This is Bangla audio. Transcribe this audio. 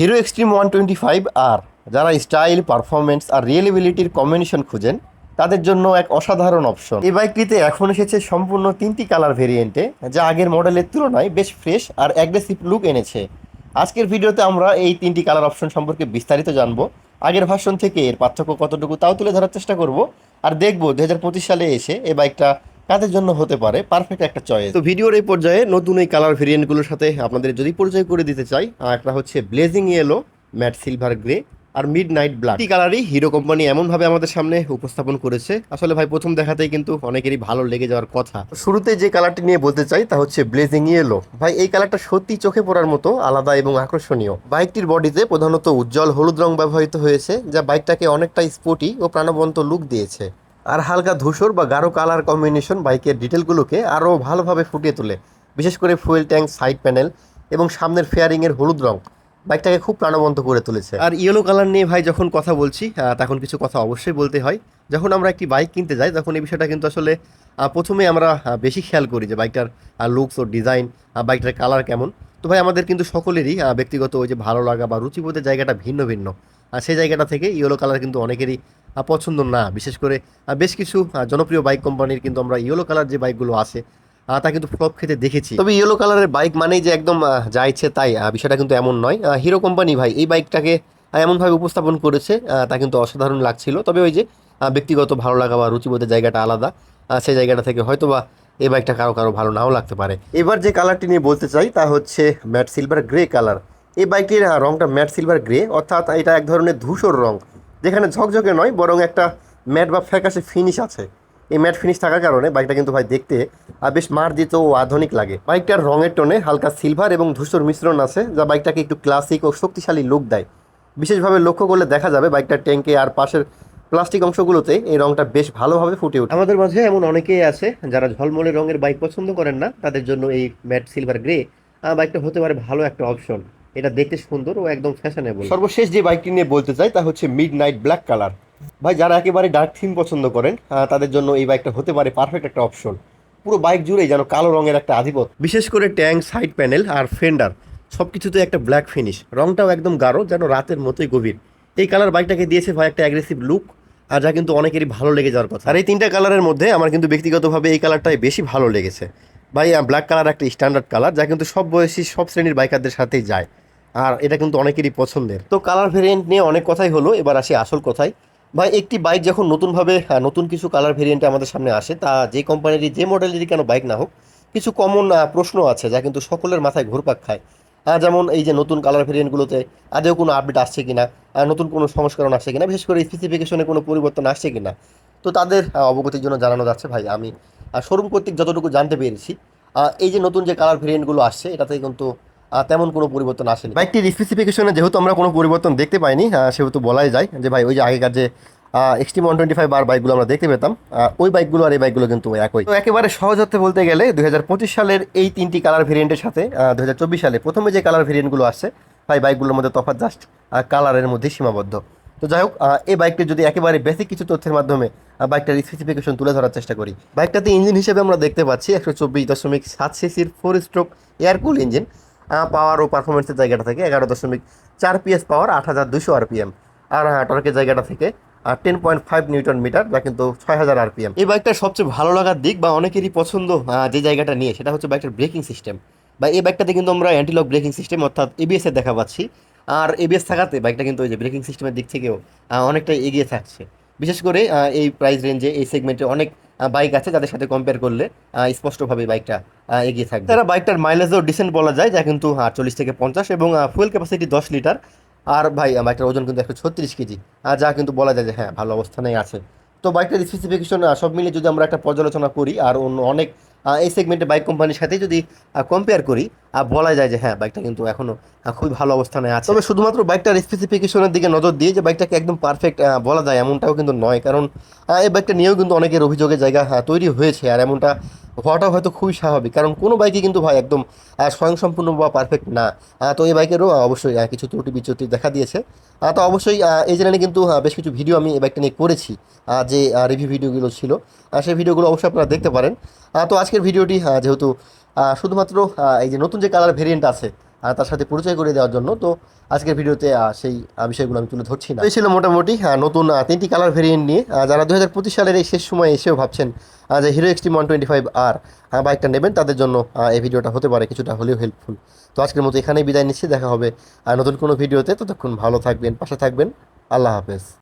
Hero Xtreme one twenty five R যারা স্টাইল পারফরমেন্স আর রিয়েলেবিলিটির কম্বিনেশন খুঁজেন, তাদের জন্য এক অসাধারণ অপশন। এই বাইকটিতে এখন এসেছে সম্পূর্ণ তিনটি কালার ভেরিয়েন্টে, যা আগের মডেলের তুলনায় বেশ ফ্রেশ আর অ্যাগ্রেসিভ লুক এনেছে। আজকের ভিডিওতে আমরা এই তিনটি কালার অপশন সম্পর্কে বিস্তারিত জানব। আগের ভার্সন থেকে এর পার্থক্য কতটুকু তাও তুলে ধরার চেষ্টা করব। আর দেখব দু সালে এসে এই বাইকটা কাদের জন্য হতে পারে পারফেক্ট একটা চয়েস তো ভিডিওর এই পর্যায়ে নতুন এই কালার ভেরিয়েন্টগুলোর সাথে আপনাদের যদি পরিচয় করে দিতে চাই একটা হচ্ছে blazing yellow matt silver grey আর মিড নাইট ব্ল্যাক এই কালারই হিরো কোম্পানি এমনভাবে আমাদের সামনে উপস্থাপন করেছে। আসলে ভাই, প্রথম দেখাতেই কিন্তু অনেকেরই ভালো লেগে যাওয়ার কথা। শুরুতে যে কালারটি নিয়ে বলতে চাই, তা হচ্ছে ব্লেজিং ইয়েলো ভাই, এই কালারটা সত্যি চোখে পড়ার মতো আলাদা এবং আকর্ষণীয়। বাইকটির বডিতে প্রধানত উজ্জ্বল হলুদ রং ব্যবহৃত হয়েছে, যা বাইকটাকে অনেকটা স্পোর্টি ও প্রাণবন্ত লুক দিয়েছে। আর হালকা ধূসর বা গাঢ় কালার কম্বিনেশন বাইকের ডিটেলগুলোকে আরও ভালোভাবে ফুটিয়ে তোলে। বিশেষ করে ফুয়েল ট্যাঙ্ক সাইড প্যানেল এবং সামনের ফেয়ারিংয়ের হলুদ রং বাইকটাকে খুব প্রাণবন্ত করে তুলেছে। আর ইয়েলো কালার নিয়ে ভাই যখন কথা বলছি তখন কিছু কথা অবশ্যই বলতে হয়। যখন আমরা একটি বাইক কিনতে যাই, তখন এই বিষয়টা কিন্তু আসলে প্রথমে আমরা বেশি খেয়াল করি যে বাইকটার লুকস ও ডিজাইন বাইকটার কালার কেমন। তো ভাই আমাদের কিন্তু সকলেরই ব্যক্তিগত ওই যে ভালো লাগা বা রুচিবোধের জায়গাটা ভিন্ন ভিন্ন। আর সেই জায়গাটা থেকে ইয়েলো কালার কিন্তু অনেকেরই পছন্দ না। বিশেষ করে বেশ কিছু জনপ্রিয় বাইক কোম্পানির কিন্তু আমরা ইয়েলো কালার যে বাইকগুলো আছে তা কিন্তু ফ্লপ খেতে দেখেছি। তবে ইয়েলো কালারের বাইক মানেই যে একদম যা ইচ্ছে তাই বিষয়টা কিন্তু এমন নয়। হিরো কোম্পানি ভাই, এই বাইকটাকে এমনভাবে উপস্থাপন করেছে তা কিন্তু অসাধারণ লাগছিল। তবে ওই যে ব্যক্তিগত ভালো লাগা বা রুচিবোধের জায়গাটা আলাদা সেই জায়গাটা থেকে হয়তো বা এই বাইকটা কারও কারও ভালো নাও লাগতে পারে। এবার যে কালারটি নিয়ে বলতে চাই, তা হচ্ছে ম্যাট সিলভার গ্রে কালার এই বাইকটির রংটা ম্যাট সিলভার গ্রে অর্থাৎ এটা এক ধরনের ধূসর রং। যেখানে ঝকঝকে নয় বরং একটা ম্যাট বা ফ্যাকাশে ফিনিশ আছে। এই ম্যাট ফিনিশ থাকার কারণে বাইকটা কিন্তু ভাই দেখতে আহ, বেশ মার্জিত ও আধুনিক লাগে। বাইকটার রঙের টোনে হালকা সিলভার এবং ধূসর মিশ্রণ আছে যা বাইকটাকে একটু ক্লাসিক ও শক্তিশালী লুক দেয়। বিশেষভাবে লক্ষ্য করলে দেখা যাবে বাইকটার ট্যাঙ্কে আর পাশের প্লাস্টিক অংশগুলোতে এই রঙটা বেশ ভালোভাবে ফুটে ওঠে। আমাদের মাঝে এমন অনেকেই আছে যারা ঝলমলে রঙের বাইক পছন্দ করেন না তাদের জন্য এই ম্যাট সিলভার গ্রে বাইকটা হতে পারে ভালো একটা অপশন এটা দেখতে সুন্দর ও একদম ফ্যাশনেবল সর্বশেষ যে বাইকটি নিয়ে বলতে চাই তা হচ্ছে মিড নাইট ব্ল্যাক কালার ভাই যারা একেবারে ডার্ক থিম পছন্দ করেন তাদের জন্য এই বাইকটা হতে পারে পারফেক্ট একটা অপশন পুরো বাইক জুড়েই যেন কালো রঙের একটা আধিপত্য। বিশেষ করে ট্যাঙ্ক সাইড প্যানেল আর ফেন্ডার সব কিছুতে একটা ব্ল্যাক ফিনিশ রংটাও একদম গাঢ় যেন রাতের মতোই গভীর। এই কালার বাইকটাকে দিয়েছে ভাই একটা অ্যাগ্রেসিভ লুক আর যা কিন্তু অনেকেরই ভালো লেগে যাওয়ার কথা। আর এই তিনটা কালারের মধ্যে আমার কিন্তু ব্যক্তিগতভাবে এই কালারটাই বেশি ভালো লেগেছে। ভাই ব্ল্যাক কালার একটা স্ট্যান্ডার্ড কালার যা কিন্তু সব বয়সী সব শ্রেণির বাইকারদের সাথেই যায়। আর এটা কিন্তু অনেকেরই পছন্দের। তো কালার ভেরিয়েন্ট নিয়ে অনেক কথাই হলো, এবার আসি আসল কথায়। ভাই, একটি বাইক যখন নতুনভাবে নতুন কিছু কালার ভেরিয়েন্টে আমাদের সামনে আসে, তা যে কোম্পানিরই যে মডেলেরই কেন বাইক না হোক, কিছু কমন প্রশ্ন আছে যা কিন্তু সকলের মাথায় ঘুরপাক খায়। যেমন এই যে নতুন কালার ভেরিয়েন্টগুলোতে আদেও কোনো আপডেট আসছে কিনা নতুন কোনো সংস্করণ আসছে কিনা, বিশেষ করে স্পেসিফিকেশনে কোনো পরিবর্তন আসছে কিনা। তো তাদের অবগতির জন্য জানানো যাচ্ছে ভাই, আমি শোরুম কর্তৃক যতটুকু জানতে পেরেছি। এই যে নতুন যে কালার ভেরিয়েন্টগুলো আসছে, এটাতে কিন্তু তেমন কোনো পরিবর্তন আসেনি। বাইকটির স্পেসিফিকেশনে যেহেতু আমরা কোনো পরিবর্তন দেখতে পাইনি সেহেতু বলাই যায় যে ভাই ওই যে আগেকার যে Xtreme one twenty five R বাইকগুলো আমরা দেখতে পেতাম ওই বাইকগুলো আর এই বাইকগুলো কিন্তু একই। তো একেবারে সহজ হতে বলতে গেলে দুই হাজার পঁচিশ সালের এই তিনটি কালার ভেরিয়েন্টের সাথে চব্বিশ সালে প্রথমে যে কালার ভেরিয়েন্টগুলো আসছে ভাই বাইকগুলোর মধ্যে তফাৎ জাস্ট কালারের মধ্যে সীমাবদ্ধ। তো যাই হোক এই বাইকটি যদি একেবারে বেসিক কিছু তথ্যের মাধ্যমে বাইকটার স্পেসিফিকেশন তুলে ধরার চেষ্টা করি। বাইকটাতে ইঞ্জিন হিসেবে আমরা দেখতে পাচ্ছি একশো চব্বিশ দশমিক সাত সিসির four stroke air cool engine power ও পারফরমেন্সের জায়গাটা থেকে এগারো দশমিক চার পিএস পাওয়ার আট হাজার দুশো আরপিএম আর হ্যাঁ টর্কের জায়গাটা থেকে আর ten point five newton metre যা কিন্তু ছয় হাজার আরপিএম এই বাইকটার সবচেয়ে ভালো লাগার দিক বা অনেকেরই পছন্দ যে জায়গাটা নিয়ে সেটা হচ্ছে বাইকটার ব্রেকিং সিস্টেম বা এই বাইকটাতে কিন্তু আমরা অ্যান্টিলক ব্রেকিং সিস্টেম অর্থাৎ এবিএস এর দেখা পাচ্ছি। আর এবিএস থাকাতে বাইকটা কিন্তু ওই যে ব্রেকিং সিস্টেমের দিক থেকেও আহ, অনেকটাই এগিয়ে থাকছে। বিশেষ করে এই প্রাইস রেঞ্জে এই সেগমেন্টে অনেক বাইক আছে, যাদের সাথে কম্পেয়ার করলে স্পষ্টভাবে বাইকটা এগিয়ে থাকবে। তারা বাইকটার মাইলেজও ডিসেন্ট বলা যায়, যা কিন্তু আটচল্লিশ থেকে পঞ্চাশ এবং ফুয়েল ক্যাপাসিটি দশ লিটার আর ভাই বাইকটার ওজন কিন্তু একশো ছত্রিশ কেজি। যা কিন্তু বলা যায় যে হ্যাঁ ভালো অবস্থানেই আছে। তো বাইকটার স্পেসিফিকেশন সব মিলিয়ে যদি আমরা একটা পর্যালোচনা করি, আর অন্য অনেক এই সেগমেন্টে বাইক কোম্পানির সাথে যদি কম্পেয়ার করি আর বলা যায় যে হ্যাঁ বাইকটা কিন্তু এখনও খুবই ভালো অবস্থানে আছে। তবে শুধুমাত্র বাইকটার স্পেসিফিকেশনের দিকে নজর দিয়ে যে বাইকটাকে একদম পারফেক্ট বলা যায়, এমনটাও কিন্তু নয়। কারণ এই বাইকটা নিয়েও কিন্তু অনেকের অভিযোগের জায়গা তৈরি হয়েছে। আর এমনটা হওয়াটাও হয়তো খুবই স্বাভাবিক। কারণ কোনো বাইকই কিন্তু ভাই একদম স্বয়ংসম্পূর্ণ বা পারফেক্ট না। তো এই বাইকেরও অবশ্যই কিছু ত্রুটি বিচ্যুতি দেখা দিয়েছে। তো অবশ্যই এই চ্যানেলে কিন্তু বেশ কিছু ভিডিও আমি এই বাইকটা নিয়ে করেছি যে রিভিউ ভিডিওগুলো ছিল। সেই ভিডিওগুলো অবশ্যই আপনারা দেখতে পারেন। তো আজকের ভিডিওটি যেহেতু শুধুমাত্র এই যে নতুন যে কালার ভেরিয়েন্ট আছে তার সাথে পরিচয় করে দেওয়ার জন্য, তো আজকের ভিডিওতে সেই বিষয়গুলো আমি তুলে ধরছি না। এই ছিল মোটামুটি নতুন তিনটি কালার ভেরিয়েন্ট নিয়ে যারা দু হাজার পঁচিশ সালের এই শেষ সময় এসেও ভাবছেন যে Hero Xtreme one twenty five R বাইকটা নেবেন, তাদের জন্য এই ভিডিওটা হতে পারে, কিছুটা হলেও হেল্পফুল তো আজকের মতো এখানেই বিদায় নিচ্ছি, দেখা হবে আর নতুন কোনো ভিডিওতে, ততক্ষণ ভালো থাকবেন, পাশে থাকবেন, আল্লাহ হাফেজ।